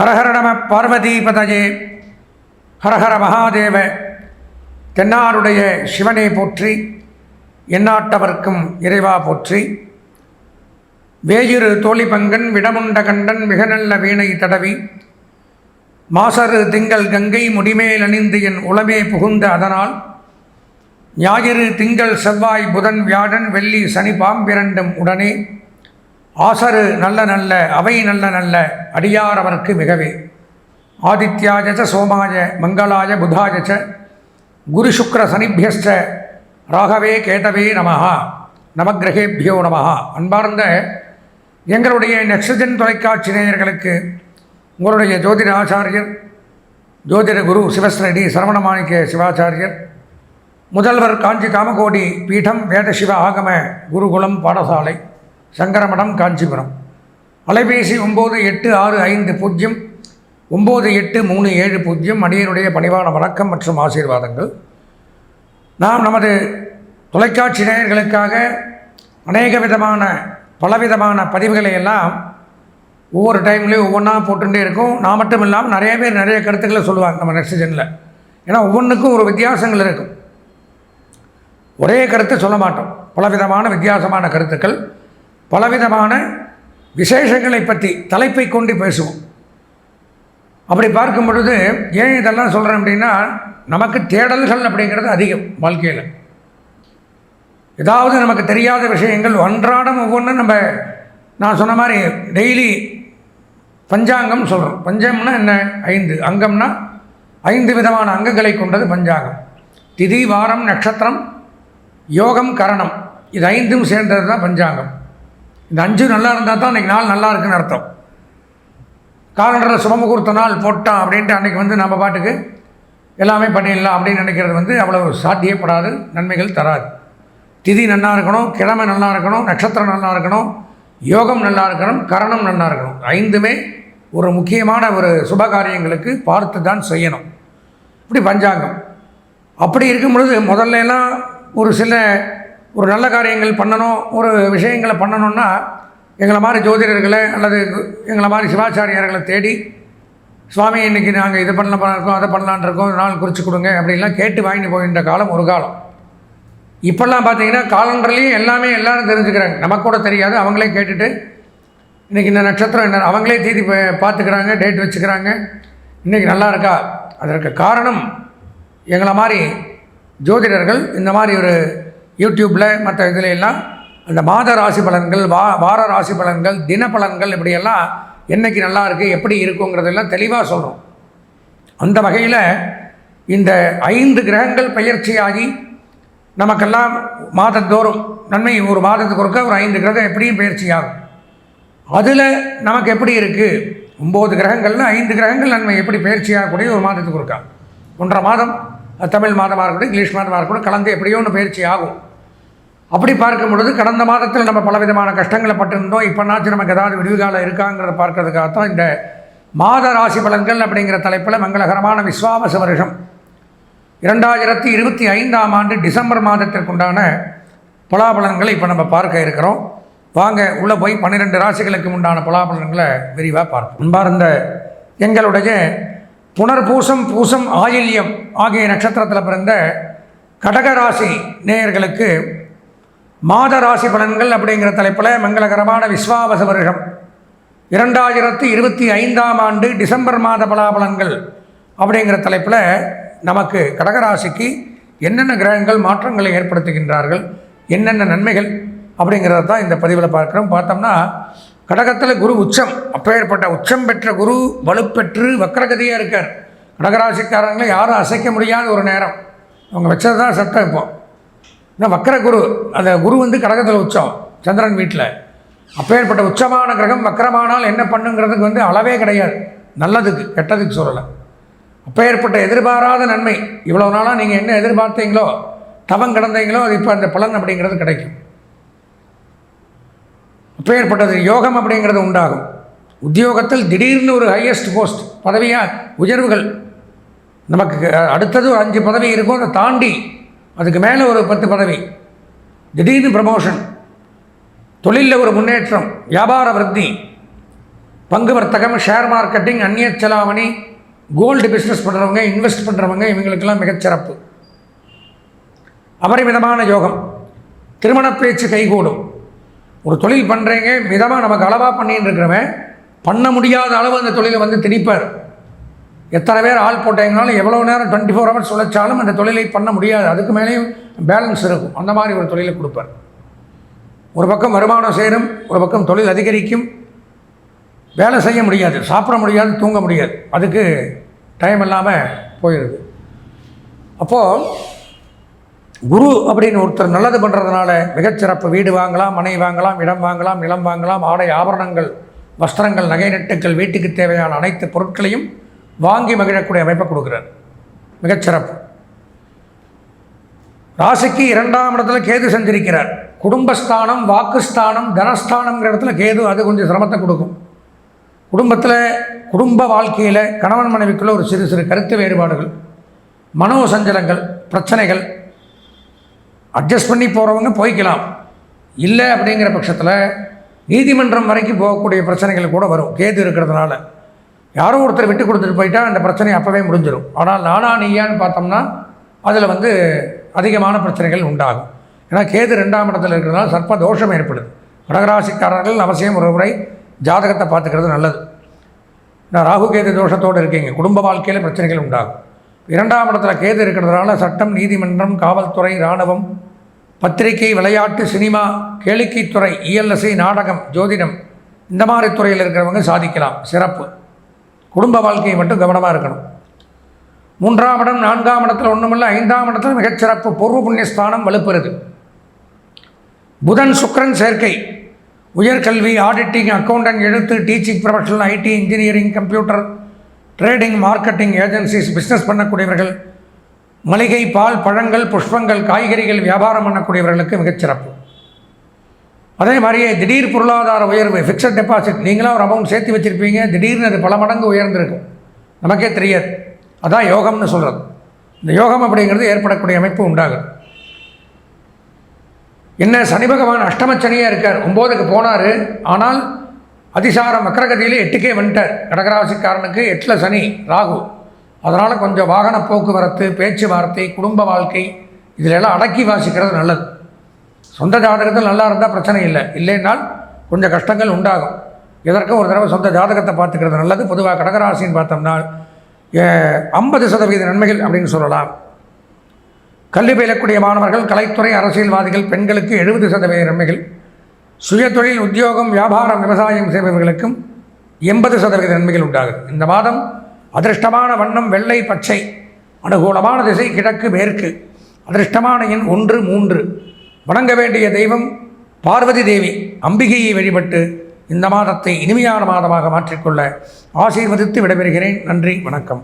ஹரஹர நம ஹரஹர மகாதேவ தென்னாருடைய சிவனை போற்றி எண்ணாட்டவர்க்கும் இறைவா போற்றி. வேயிரு தோழிபங்கன் விடமுண்ட கண்டன் மிக நல்ல வீணை தடவி. மாசரு திங்கள் கங்கை முடிமேல் அணிந்து என் உளமே புகுந்த அதனால். ஞாயிறு திங்கள் செவ்வாய் புதன் வியாழன் வெள்ளி சனி பாம்பிரண்டும் உடனே. ஆசரு நல்ல நல்ல அவை நல்ல நல்ல அடியாரவர்க்கு மிகவே. ஆதித்யாஜ சோமாய மங்களாய புதாய குரு சுக்ர சனிபியஸ்ட ராகவே கேதவே நமஹா நமக்கிரகேபியோ நமஹா. அன்பார்ந்த எங்களுடைய நெக்ஸஜன் தொலைக்காட்சி நேயர்களுக்கு உங்களுடைய ஜோதிட ஆச்சாரியர் ஜோதிட குரு சிவஸ்ரடி சரவணமாணிக்க சிவாச்சாரியர் முதல்வர் காஞ்சி காமகோடி பீடம் வேதசிவ ஆகம குருகுலம் பாடசாலை. சங்கரமடம் காஞ்சிபுரம். அலைபேசி ஒம்பது எட்டு ஆறு ஐந்து பூஜ்ஜியம் ஒம்பது எட்டு மூணு ஏழு பூஜ்ஜியம் அடியனுடைய பணிவான வணக்கம் மற்றும் ஆசீர்வாதங்கள். நாம் நமது தொலைக்காட்சி நேயர்களுக்காக அநேக விதமான பலவிதமான பதிவுகளை எல்லாம் ஒவ்வொரு டைம்லேயும் ஒவ்வொன்றா போட்டுகிட்டே இருக்கும். நான் மட்டும் இல்லாமல் நிறைய பேர் நிறைய கருத்துக்களை சொல்லுவாங்க நம்ம நெக்ஸ்ட் ஏன்னா ஒவ்வொன்றுக்கும் ஒரு வித்தியாசங்கள் இருக்கும். ஒரே கருத்து சொல்ல மாட்டோம். பலவிதமான வித்தியாசமான கருத்துக்கள். பலவிதமான விசேஷங்களை பற்றி தலைப்பை கொண்டு பேசுவோம். அப்படி பார்க்கும் பொழுது ஏன் இதெல்லாம் சொல்கிறேன் அப்படின்னா நமக்கு தேடல்கள் அப்படிங்கிறது அதிகம் வாழ்க்கையில். ஏதாவது நமக்கு தெரியாத விஷயங்கள் அன்றாடம் ஒவ்வொன்றும் நம்ம நான் சொன்ன மாதிரி டெய்லி பஞ்சாங்கம் சொல்கிறோம் பஞ்சம்னா என்ன? ஐந்து. அங்கம்னா ஐந்து விதமான அங்கங்களை கொண்டது பஞ்சாங்கம். திதி வாரம் நட்சத்திரம் யோகம் கரணம். இது ஐந்தும் சேர்ந்தது தான் பஞ்சாங்கம். இந்த அஞ்சு நல்லா இருந்தால் தான் அன்றைக்கி நாள் நல்லா இருக்குன்னு அர்த்தம். காலண்டரில் சுபமுகூர்த்த நாள் போட்டான் அப்படின்ட்டு அன்றைக்கி வந்து நம்ம பாட்டுக்கு எல்லாமே பண்ணிடலாம் அப்படின்னு நினைக்கிறது வந்து அவ்வளோ சாத்தியப்படாது நன்மைகள் தராது. திதி நல்லா இருக்கணும் கிழமை நல்லா இருக்கணும் நட்சத்திரம் நல்லா இருக்கணும் யோகம் நல்லா இருக்கணும் கரணம் நல்லா இருக்கணும். ஐந்துமே ஒரு முக்கியமான ஒரு சுப காரியங்களுக்கு பார்த்து தான் செய்யணும். இப்படி பஞ்சாங்கம். அப்படி இருக்கும் பொழுது முதல்ல எல்லாம் ஒரு சில ஒரு நல்ல காரியங்கள் பண்ணணும் ஒரு விஷயங்களை பண்ணணும்னா எங்களை மாதிரி ஜோதிடர்களை அல்லது எங்களை மாதிரி சிவாச்சாரியார்களை தேடி சுவாமி இன்றைக்கி நாங்கள் இது பண்ண இருக்கோம் அதை பண்ணலான் இருக்கோம் நாள் குறித்து கொடுங்க அப்படின்லாம் கேட்டு வாங்கிட்டு போகின்ற காலம் ஒரு காலம். இப்போல்லாம் பார்த்தீங்கன்னா காலண்டர்லேயும் எல்லாமே எல்லோரும் தெரிஞ்சுக்கிறாங்க. நமக்கு கூட தெரியாது அவங்களே கேட்டுட்டு இன்றைக்கி இந்த நட்சத்திரம் என்ன? அவங்களே தீதி பார்த்துக்கிறாங்க டேட் வச்சுக்கிறாங்க. இன்றைக்கி நல்லா இருக்கா? அதற்கு காரணம் எங்களை மாதிரி ஜோதிடர்கள் இந்த மாதிரி ஒரு யூடியூப்பில் மற்ற இதில் எல்லாம் அந்த மாத ராசி பலன்கள் வா வார ராசி பலன்கள் தின பலன்கள் இப்படியெல்லாம் என்றைக்கு நல்லா இருக்குது எப்படி இருக்குங்கிறதெல்லாம் தெளிவாக சொல்கிறோம் அந்த வகையில் இந்த ஐந்து கிரகங்கள் பயிற்சியாகி நமக்கெல்லாம் மாதந்தோறும் நன்மை ஒரு மாதத்துக்கு ஒருக்க ஒரு ஐந்து கிரகம் எப்படியும் பயிற்சியாகும். அதில் நமக்கு எப்படி இருக்குது ஒம்பது கிரகங்கள்னு ஐந்து கிரகங்கள் நன்மை எப்படி பயிற்சியாகக்கூடிய ஒரு மாதத்துக்கு ஒருக்கா. ஒன்றரை மாதம் தமிழ் மாதமாக இருக்கட்டும் இங்கிலீஷ் மாதமாக இருக்கட்டும் கலந்து எப்படியோ ஒன்று பயிற்சி ஆகும் அப்படி பார்க்கும் பொழுது கடந்த மாதத்தில் நம்ம பலவிதமான கஷ்டங்களை பட்டிருந்தோம். இப்போனாச்சும் நமக்கு ஏதாவது விடுவிகாலம் இருக்காங்கிறத பார்க்கறதுக்காகத்தான் இந்த மாத ராசி பலன்கள் அப்படிங்கிற தலைப்பில் மங்களகரமான விஸ்வாமச வருஷம். இரண்டாயிரத்தி இருபத்தி ஐந்தாம் ஆண்டு டிசம்பர் மாதத்திற்குண்டான பலாபலன்களை இப்போ நம்ம பார்க்க இருக்கிறோம். வாங்க உள்ளே போய் பன்னிரெண்டு ராசிகளுக்கு உண்டான பலாபலன்களை விரிவாக பார்ப்போம். அன்பார்ந்த எங்களுடைய புனர்பூசம் பூசம் ஆயில்யம் ஆகிய நட்சத்திரத்தில் பிறந்த கடகராசி நேயர்களுக்கு மாத ராசி பலன்கள் அப்படிங்கிற தலைப்பில் மங்களகரமான விஸ்வாவச வருஷம். இரண்டாயிரத்தி இருபத்தி ஐந்தாம் ஆண்டு டிசம்பர் மாத பலாபலன்கள் அப்படிங்கிற தலைப்பில் நமக்கு கடகராசிக்கு என்னென்ன கிரகங்கள் மாற்றங்களை ஏற்படுத்துகின்றார்கள் என்னென்ன நன்மைகள் அப்படிங்கிறத தான் இந்த பதிவில் பார்க்குறோம். பார்த்தோம்னா கடகத்தில் குரு உச்சம் அப்பேற்பட்ட உச்சம் பெற்ற குரு வலுப்பெற்று வக்கரகதியாக இருக்கார். கடகராசிக்காரங்களை யாரும் அசைக்க முடியாத ஒரு நேரம். அவங்க வச்சது தான் சட்டம் இப்போ. இன்னும் வக்கர குரு அந்த குரு வந்து கடகத்தில் உச்சம் சந்திரன் வீட்டில் அப்பேற்பட்ட உச்சமான கிரகம் வக்கரமானால் என்ன பண்ணுங்கிறதுக்கு வந்து அளவே கிடையாது. நல்லதுக்கு கெட்டதுக்கு சொல்லலை. அப்பேற்பட்ட எதிர்பாராத நன்மை இவ்வளோ நாளாக நீங்கள் என்ன எதிர்பார்த்தீங்களோ தவம் கிடந்தீங்களோ அது இப்போ அந்த பலன் அப்படிங்கிறது கிடைக்கும். அப்பேற்பட்டது யோகம் அப்படிங்கிறது உண்டாகும். உத்தியோகத்தில் திடீர்னு ஒரு ஹையஸ்ட் போஸ்ட் பதவியாக உயர்வுகள். நமக்கு அடுத்தது ஒரு அஞ்சு பதவி இருக்கும் அதை தாண்டி அதுக்கு மேலே ஒரு பத்து பதவி. திடீர்னு ப்ரமோஷன் தொழிலில் ஒரு முன்னேற்றம். வியாபார விருத்தி. பங்கு வர்த்தகம் ஷேர் மார்க்கெட்டிங் அந்நிய செலாவணி கோல்டு பிஸ்னஸ் பண்ணுறவங்க இன்வெஸ்ட் பண்ணுறவங்க இவங்களுக்கெல்லாம் மிகச்சிறப்பு அபரிமிதமான யோகம். திருமண பேச்சு கைகூடும். ஒரு தொழில் பண்ணுறீங்க மிதமாக நமக்கு அளவாக பண்ணின்னு இருக்கிறவன் பண்ண முடியாத அளவு அந்த தொழிலை வந்து திணிப்பார். எத்தனை பேர் ஆள் போட்டீங்கனாலும் எவ்வளோ நேரம் டுவெண்ட்டி ஃபோர் ஹவர்ஸ் உழைச்சாலும் அந்த தொழிலை பண்ண முடியாது. அதுக்கு மேலேயும் பேலன்ஸ் இருக்கும். அந்த மாதிரி ஒரு தொழிலை கொடுப்பார். ஒரு பக்கம் வருமானம் சேரும் ஒரு பக்கம் தொழில் அதிகரிக்கும். வேலை செய்ய முடியாது சாப்பிட முடியாது தூங்க முடியாது. அதுக்கு டைம் இல்லாமல் போயிடுது அப்போது குரு அப்படின்னு ஒருத்தர் நல்லது பண்ணுறதுனால மிகச்சிறப்பு வீடு வாங்கலாம் மனை வாங்கலாம் இடம் வாங்கலாம் நிலம் வாங்கலாம் ஆடை ஆபரணங்கள் வஸ்திரங்கள் நகை நட்டுக்கள் வீட்டுக்கு தேவையான அனைத்து பொருட்களையும் வாங்கி மகிழக்கூடிய அமைப்பை கொடுக்குறார். மிகச்சிறப்பு ராசிக்கு இரண்டாம் இடத்துல கேது செஞ்சிருக்கிறார். குடும்பஸ்தானம் வாக்குஸ்தானம் தனஸ்தானம்ங்கிற இடத்துல கேது அது கொஞ்சம் சிரமத்தை கொடுக்கும். குடும்பத்தில் குடும்ப வாழ்க்கையில் கணவன் மனைவிக்குள்ள ஒரு சிறு சிறு கருத்து வேறுபாடுகள் மனோ சஞ்சலங்கள் பிரச்சனைகள். அட்ஜஸ்ட் பண்ணி போகிறவங்க போய்க்கலாம். இல்லை அப்படிங்கிற பட்சத்தில் நீதிமன்றம் வரைக்கும் போகக்கூடிய பிரச்சனைகள் கூட வரும். கேது இருக்கிறதுனால. யாரோ ஒருத்தர் விட்டு கொடுத்துட்டு போயிட்டால் அந்த பிரச்சனை அப்போவே முடிஞ்சிடும் ஆனால் நானா நீயான்னு பார்த்தோம்னா அதில் வந்து அதிகமான பிரச்சனைகள் உண்டாகும். ஏன்னா கேது ரெண்டாம் இடத்துல இருக்கிறதுனால சர்ப்ப தோஷம் ஏற்படுது. கடகராசிக்காரர்கள் அவசியம் ஒரு முறை ஜாதகத்தை பார்த்துக்கிறது நல்லது. நான் ராகு கேது தோஷத்தோடு இருக்கீங்க. குடும்ப வாழ்க்கையில் பிரச்சனைகள் உண்டாகும். இரண்டாம் இடத்துல கேது இருக்கிறதுனால சட்டம் நீதிமன்றம் காவல்துறை இராணுவம் பத்திரிகை விளையாட்டு சினிமா கேளிக்கைத்துறை இஎல்எஸ்ஐ நாடகம் ஜோதிடம் இந்த மாதிரி துறையில் இருக்கிறவங்க சாதிக்கலாம். சிறப்பு. குடும்ப வாழ்க்கையை மட்டும் கவனமாக இருக்கணும். மூன்றாம் இடம் நான்காம் இடத்துல ஒன்றுமில்லை ஐந்தாம் இடத்துல மிகச்சிறப்பு பூர்வ புண்ணியஸ்தானம் வலுப்பெறுது. புதன் சுக்கிரன் சேர்க்கை. உயர்கல்வி ஆடிட்டிங் அக்கௌண்டன்ட் எழுத்து teaching professional IT engineering computer trading marketing agencies business பண்ணக்கூடியவர்கள் மளிகை பால் பழங்கள் புஷ்பங்கள் காய்கறிகள் வியாபாரம் பண்ணக்கூடியவர்களுக்கு மிகச்சிறப்பு. அதே மாதிரியே திடீர் பொருளாதார உயர்வு ஃபிக்ஸட் டெபாசிட் நீங்களாம் ஒரு அமௌண்ட் சேர்த்து வச்சுருப்பீங்க. திடீர்னு அது பல மடங்கு உயர்ந்திருக்கும். நமக்கே தெரியாது. அதான் யோகம்னு சொல்கிறது இந்த யோகம் அப்படிங்கிறது ஏற்படக்கூடிய அமைப்பு உண்டாகும் என்ன சனி பகவான் அஷ்டமச்சனியாக இருக்கார். ஒம்போதுக்கு போனார். ஆனால் அதிசாரம் வக்கரகதியில் எட்டுக்கே வந்துட்டார். கடகராசிக்காரனுக்கு எட்டில் சனி ராகு. அதனால் கொஞ்சம் வாகன போக்குவரத்து பேச்சுவார்த்தை குடும்ப வாழ்க்கை இதிலெல்லாம் அடக்கி வாசிக்கிறது நல்லது. சொந்த ஜாதகத்தில் நல்லா இருந்தால் பிரச்சனை இல்லை. இல்லைனால் கொஞ்சம் கஷ்டங்கள் உண்டாகும். எதற்கும் ஒரு தடவை சொந்த ஜாதகத்தை பார்த்துக்கிறது நல்லது. பொதுவாக கடகராசின்னு பார்த்தோம்னா ஐம்பது சதவீத நன்மைகள் அப்படின்னு சொல்லலாம். கல்வி பயிலக்கூடிய மாணவர்கள் கலைத்துறை அரசியல்வாதிகள் பெண்களுக்கு எழுபது சதவீத நன்மைகள். சுயதொழில் உத்தியோகம் வியாபாரம் விவசாயம் செய்பவர்களுக்கும் எண்பது சதவீத நன்மைகள் உண்டாகுது. இந்த மாதம் அதிர்ஷ்டமான வண்ணம் வெள்ளை பச்சை. அனுகூலமான திசை கிழக்கு மேற்கு. அதிர்ஷ்டமான எண் ஒன்று மூன்று. வணங்க வேண்டிய தெய்வம் பார்வதி தேவி அம்பிகையை வழிபட்டு இந்த மாதத்தை இனிமையான மாதமாக மாற்றிக்கொள்ள ஆசீர்வதித்து விடைபெறுகிறேன். நன்றி வணக்கம்.